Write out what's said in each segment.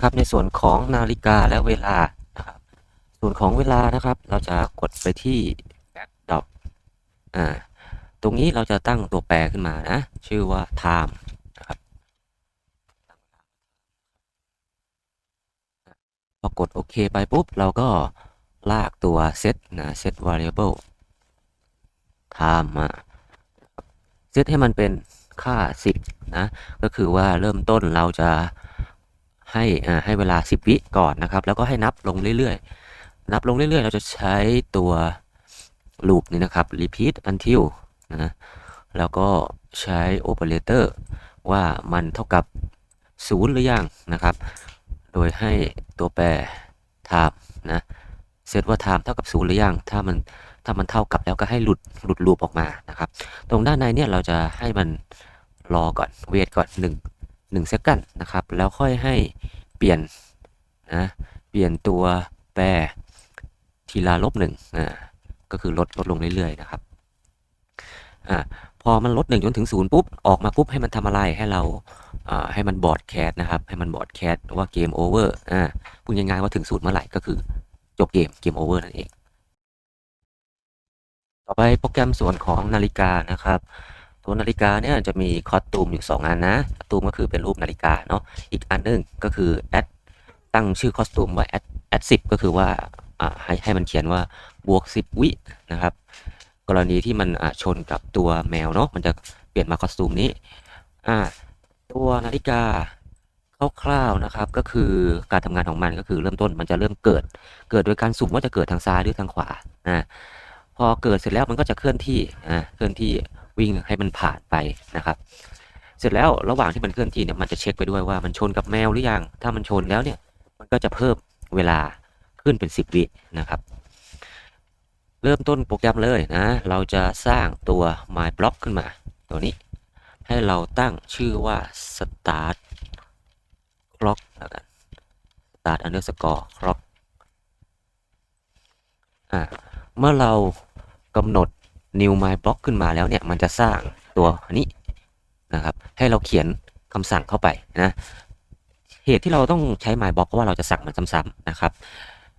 นะครับ ในส่วนของนาฬิกาและเวลานะครับ ส่วนของเวลานะครับ เราจะกดไปที่ backdrop อ่าตรงนี้เราจะตั้งตัวแปรขึ้นมานะ ชื่อว่า time นะครับพอกดโอเคไปปุ๊บ เราก็ลากตัว set นะ set variable time มาเซตให้มันเป็นค่า 10 นะ ก็คือว่าเริ่มต้นเราจะ ให้ให้เวลา 10 วิก่อนนะครับ แล้วก็ให้นับลงเรื่อยๆ นับลงเรื่อยๆ เราจะใช้ตัว loop นี่นะครับ repeat until นะแล้วก็ใช้ operator ว่ามันเท่ากับ 0 หรือยังนะครับ โดยให้ตัวแปร time นะเซตว่า time เท่ากับ 0 หรือยังถ้ามันถ้ามันเท่ากับแล้วก็ให้หลุดหลุดลูปออกมานะครับ ตรงด้านในเนี่ยเราจะให้มันรอก่อนเวทก่อน 1 1เซกันนะครับ แล้วค่อยให้เปลี่ยนนะเปลี่ยนตัวแปรทีละลบหนึ่งอ่าก็คือลดลดลงเรื่อยๆนะครับอ่าพอมันลด1จนถึง0ปุ๊บออกมาปุ๊บให้มันทำอะไรให้เราอ่าให้มันบอร์ดแคสนะครับ ให้มันบอร์ดแคสว่าเกมโอเวอร์อ่าพูดง่ายๆว่าถึงศูนย์เมื่อไหร่ก็คือจบเกมเกมโอเวอร์นั่นเอง ต่อไปโปรแกรมส่วนของนาฬิกานะครับ ตัวนาฬิกาเนี่ยจะมีคอสตูมอยู่ 2 อันนะคอสตูมก็คือเป็นรูปนาฬิกาเนาะอีกอันหนึงก็คือแอดตั้งชื่อคอสตูมว่าแอดแอดสิก็คือว่าให้ให้มันเขียนว่าบวก 10 วินะครับ กรณีที่มันชนกับตัวแมวเนาะมันจะเปลี่ยนมาคอสตูมนี้ตัวนาฬิกาคร่าวๆนะครับก็คือการทำงานของมันก็คือเริ่มต้นมันจะเริ่มเกิด เกิดโดยการสุ่มว่าจะเกิดทางซ้ายหรือทางขวาอ่าพอเกิดเสร็จแล้วมันก็จะเคลื่อนที่อ่าเคลื่อนที่ วิ่งให้มันผ่านไปนะครับ เสร็จแล้วระหว่างที่มันเคลื่อนที่เนี่ยมันจะเช็คไปด้วยว่ามันชนกับแมวหรือยัง ถ้ามันชนแล้วเนี่ยมันก็จะเพิ่มเวลาขึ้นเป็น 10 วินะครับ เริ่มต้นโปรแกรมเลยนะ เราจะสร้างตัว my block ขึ้นมา ตัวนี้ ให้เราตั้งชื่อว่า start clock แล้วกัน start underscore clock อ่าเมื่อเรากำหนด new my block ขึ้นมาแล้วเนี่ยมันจะสร้างตัวนี้นะครับ ให้เราเขียนคำสั่งเข้าไปนะเหตุที่เราต้องใช้ my block เพราะว่าเราจะสั่งมันซ้ำๆนะครับ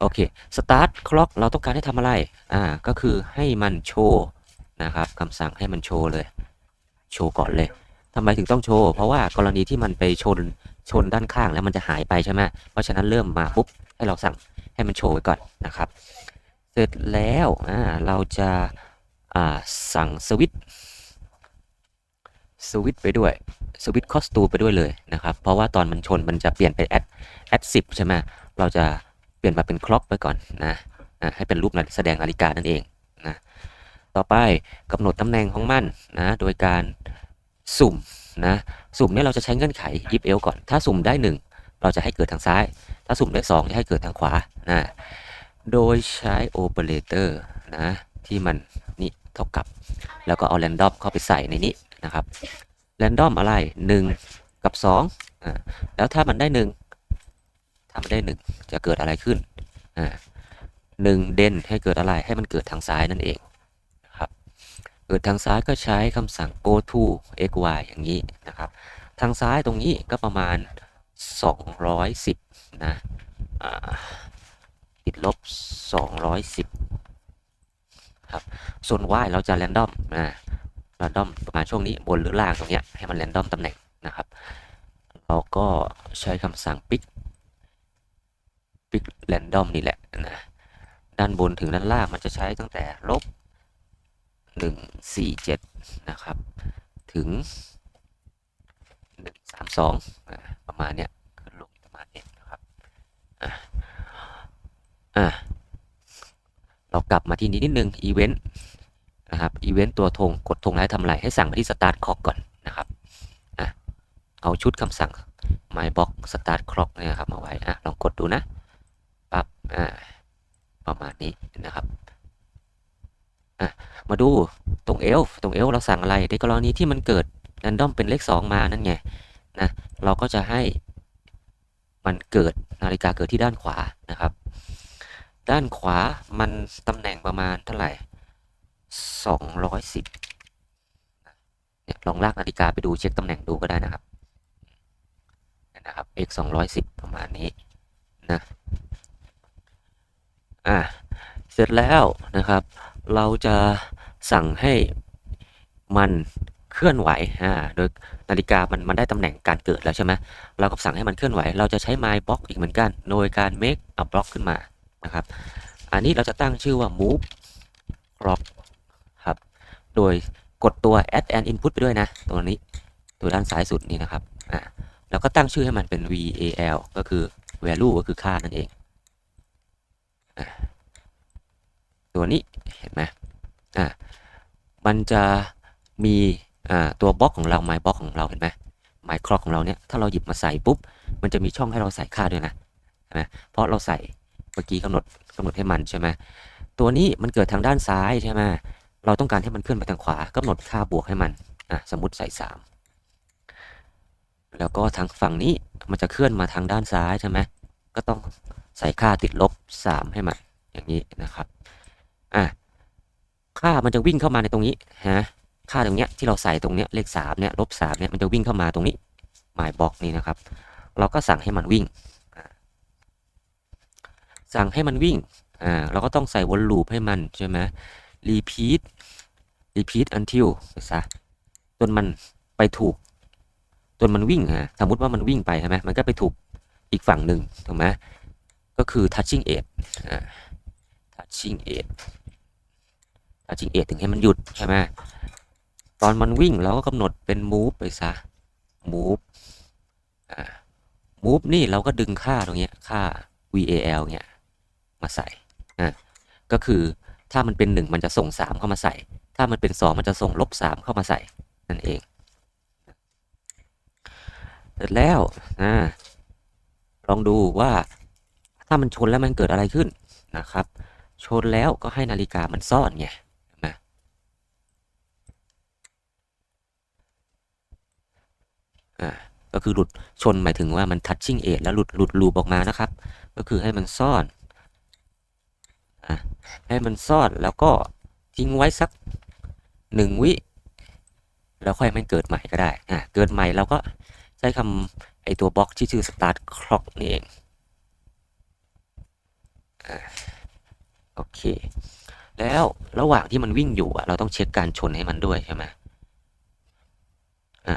โอเค start clock เราต้องการให้ทำอะไรอ่าก็คือให้มันโชว์นะครับคำสั่งให้มันโชว์เลย โชว์ก่อนเลยทำไมถึงต้องโชว์ เพราะว่ากรณีที่มันไปชนชนด้านข้างแล้วมันจะหายไปใช่ไหมเพราะฉะนั้นเริ่มมาปุ๊บให้เราสั่งให้มันโชว์ไว้ก่อนนะครับ เสร็จแล้วอ่าเราจะ สั่งสวิตช์สวิตไปด้วยสวิตคอสตูไปด้วยเลยนะครับ เพราะว่าตอนมันชนมันจะเปลี่ยนไปแอดแอดสิบใช่ไหมเราจะเปลี่ยนมาเป็นคล็อกไปก่อนนะให้เป็นรูปนาแสดงนาฬิกานั่นเองนะต่อไปกำหนดตำแหน่งของมันนะโดยการสุ่มนะสุ่มเนี่ยเราจะใช้เงื่อนไขยิบเอลก่อน ถ้าสุ่มได้หนึ่งเราจะให้เกิดทางซ้าย ถ้าสุ่มได้สองจะให้เกิดทางขวานะโดยใช้โอเปอเรเตอร์นะที่มันนี่ เท่ากับ แล้วก็เอาแรนดอมเข้าไปใส่ในนี้นะครับแรนดอมอะไร 1 กับ2อ่าแล้วถ้ามันได้ 1 ถ้ามันได้ 1 จะเกิดอะไรขึ้นอ่าหนึ่งเด่นให้เกิดอะไรให้มันเกิดทางซ้ายนั่นเองนะครับเกิดทางซ้ายก็ใช้คำสั่ง go to x y อย่างนี้นะครับ ทางซ้ายตรงนี้ก็ประมาณ 210 นะอ่าติดลบ 210 ครับส่วน y เราจะ r รนดอมนะรนดอมประมาณช่วงนี้บนหรือล่างตรงเนี้ยให้มัน r รนดอมตำแหน่งนะครับ เราก็ใช้คำสั่ง pick pick random นี่แหละนะด้านบนถึงด้านล่างมันจะใช้ตั้งแต่ลบ147 นะครับ ถึง 132อ่าประมาณเนี้ยขึ้นลงประมาณนี้นะครับอะ อะเรา กลับมาที่นี้นิดนึงอีเวนต์นะครับอีเวนต์ตัวธงกดธงแล้วทำอะไรให้สั่งไปที่ start clock ก่อนนะครับอะเอาชุดคำสั่ง my box start clock เนี่ยครับมาไว้อะลองกดดูนะปั๊บอ่าประมาณนี้นะครับอะมาดูตรงเอลตรงเอลเราสั่งอะไรในกรณีที่มันเกิด random เป็นเลข 2 มานั่นไงนะเราก็จะให้มันเกิดนาฬิกาเกิดที่ด้านขวานะครับ ด้านขวามันตำแหน่งประมาณเท่าไหร่ 210เนี่ยลองลากนาฬิกาไปดูเช็คตำแหน่งดูก็ได้นะครับนะครับ x 210 ประมาณนี้นะอะเสร็จแล้วนะครับ เราจะสั่งให้มันเคลื่อนไหวอ่าโดยนาฬิกามันมันได้ตำแหน่งการเกิดแล้วใช่ไหมเราก็สั่งให้มันเคลื่อนไหว เราจะใช้ my block อีกเหมือนกัน โดยการ make a block ขึ้นมา นะครับ อันนี้เราจะตั้งชื่อว่า move clock ครับ โดยกดตัว add an input ไปด้วยนะ ตัวนี้ ตัวด้านซ้ายสุดนี่นะครับ อ่าแล้วก็ตั้งชื่อให้มันเป็น val ก็คือ value ก็คือค่านั่นเองอ่าตัวนี้เห็นไหมอ่า มันจะมีอ่าตัวบล็อกของเรา my block ของเราเห็นไหม my clock ของเราเนี่ย ถ้าเราหยิบมาใส่ปุ๊บ มันจะมีช่องให้เราใส่ค่าด้วยนะเห็นไหมเพราะเราใส่ เมื่อกี้กำหนดกำหนดให้มันใช่ไหมตัวนี้มันเกิดทางด้านซ้ายใช่ไหมเราต้องการให้มันเคลื่อนไปทางขวากำหนดค่าบวกให้มันอะสมมติใส่สามแล้วก็ทางฝั่งนี้มันจะเคลื่อนมาทางด้านซ้ายใช่ไหมก็ต้องใส่ค่าติดลบสามให้มันอย่างนี้นะครับอะค่ามันจะวิ่งเข้ามาในตรงนี้ฮะค่าตรงเนี้ยที่เราใส่ตรงเนี้ยเลขสามเนี่ยลบสามเนี่ยมันจะวิ่งเข้ามาตรงนี้หมายบอกนี่นะครับ เราก็สั่งให้มันวิ่ง สั่งให้มันวิ่งอ่าเราก็ต้องใส่วนลูปให้มันใช่ไหม repeat repeat until ไปซะจนมันไปถูกจนมันวิ่งอะสมมติว่ามันวิ่งไปใช่ไหมมันก็ไปถูกอีกฝั่งหนึ่งถูกไหมก็คือ touching edge อ่า touching edge touching edge ถึงให้มันหยุดใช่ไหมตอนมันวิ่งเราก็กำหนดเป็น move ไปซะ move อ่า move นี่เราก็ดึงค่าตรงเนี้ยค่า val เนี้ย มาใส่อ่าก็คือถ้ามันเป็น 1 มันจะส่ง 3 เข้ามาใส่ ถ้ามันเป็น 2 มันจะส่งลบ3เข้ามาใส่นั่นเองเสร็จแล้วอ่าลองดูว่าถ้ามันชนแล้วมันเกิดอะไรขึ้นนะครับ ชนแล้วก็ให้นาฬิกามันซ่อนไงนไหมอ่าก็คือหลุดชนหมายถึงว่ามัน touching edge แล้วหลุดหลุดลูปออกมานะครับ ก็คือให้มันซ่อน ให้มันซอนแล้วก็ทิ้งไว้สักหนึ่งวิ แล้วค่อยมันเกิดใหม่ก็ได้อะเกิดใหม่เราก็ใช้คำไอตัวบล็อกที่ชื่อ start clock นี่เองอโอเค แล้วระหว่างที่มันวิ่งอยู่อะเราต้องเช็คการชนให้มันด้วยใช่ไหมอะ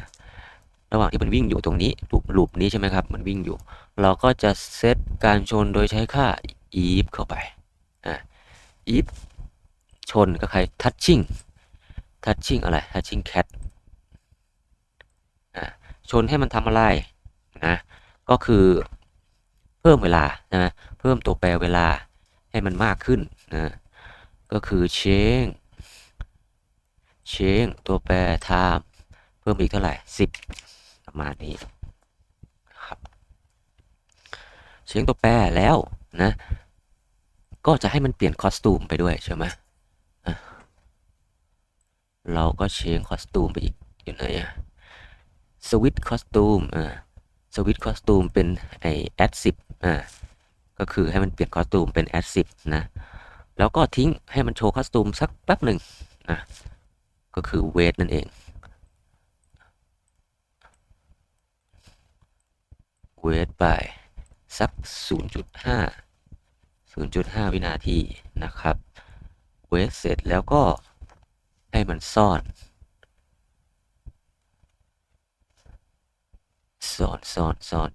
ระหว่างที่มันวิ่งอยู่ตรงนี้ลูปลูปนี้ใช่ไหมครับ มันวิ่งอยู่ เราก็จะเซตการชนโดยใช้ค่า if เข้าไป if ชนก็ใคร touching touching อะไร touching cat ชนให้มันทำอะไรนะก็คือเพิ่มเวลานะเพิ่มตัวแปรเวลาให้มันมากขึ้นนะก็คือ change change ตัวแปร time เพิ่มอีกเท่าไหร่ 10 ประมาณนี้ครับเชงตัวแปรแล้วนะ ก็จะให้มันเปลี่ยนคอสตูมไปด้วยใช่ไหมเราก็เชงคอสตูมไปอีกอยู่ไหนอะสวิตคอสตูมอ่าสวิตคอสตูมเป็นไอแอดสิบอ่าก็คือให้มันเปลี่ยนคอสตูมเป็นแอดสิบนะ แล้วก็ทิ้งให้มันโชว์คอสตูมสักแป๊บหนึ่งนะก็คือเวทนั่นเองเวทไปสัก 0.5 0.5 วินาทีนะครับเวทเสร็จแล้วก็ให้มันซ่อนซ่อนซ่อนซ่อน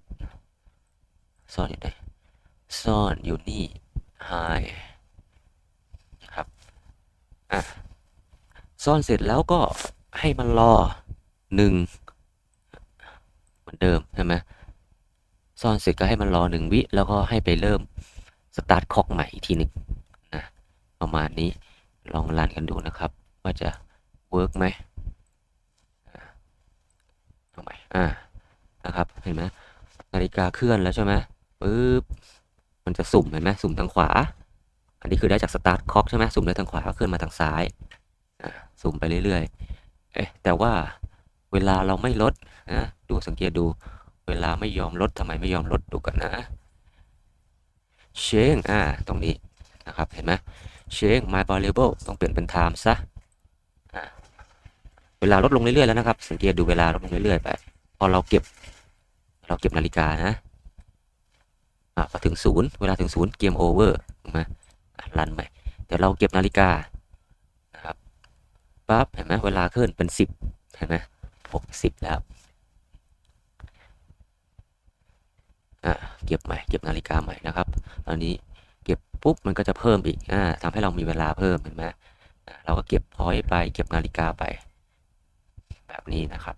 ซ่อนอยู่ไหนซ่อนอยู่นี่ high ครับอะซ่อนเสร็จแล้วก็ให้มันรอหนึ่งเหมือนเดิมใช่ไหมซ่อนเสร็จก็ให้มันรอหนึ่งวิ แล้วก็ให้ไปเริ่ม สตาร์ทคอกใหม่อีกทีหนึ่งนะประมาณนี้ลองรันกันดูนะครับ ว่าจะเวิร์กไหมเอาใหม่อ่านะครับเห็นไหมนาฬิกาเคลื่อนแล้วใช่ไหมปึ๊บมันจะสุ่มเห็นไหมสุ่มทางขวา อันนี้คือได้จากสตาร์ทคอกใช่ไหมสุ่มได้ทางขวาก็เคลื่อนมาทางซ้ายสุ่มไปเรื่อยๆเอ๊ะแต่ว่าเวลาเราไม่ลดนะดูสังเกตดูเวลาไม่ยอมลดทำไมไม่ยอมลดดูกันนะ เชงอ่าตรงนี้นะครับเห็นไหมเชง my variable ต้องเปลี่ยนเป็น time ซะเวลาลดลงเรื่อยๆแล้วนะครับ สังเกตดูเวลาลดลงเรื่อยๆไปพอเราเก็บ เราเก็บนาฬิกานะอะพอถึงศูนย์เวลาถึงศูนย์เกมโอเวอร์ถูกไหมรันใหม่เดี๋ยวเราเก็บนาฬิกานะครับปั๊บเห็นไหมเวลาขึ้นเป็นสิบเห็นไหมหกสิบแล้ว อะเก็บใหม่เก็บนาฬิกาใหม่นะครับ ตอนนี้เก็บปุ๊บมันก็จะเพิ่มอีกอ่าทำให้เรามีเวลาเพิ่มเห็นไหมเราก็เก็บพอยต์ไปเก็บนาฬิกาไป แบบนี้นะครับ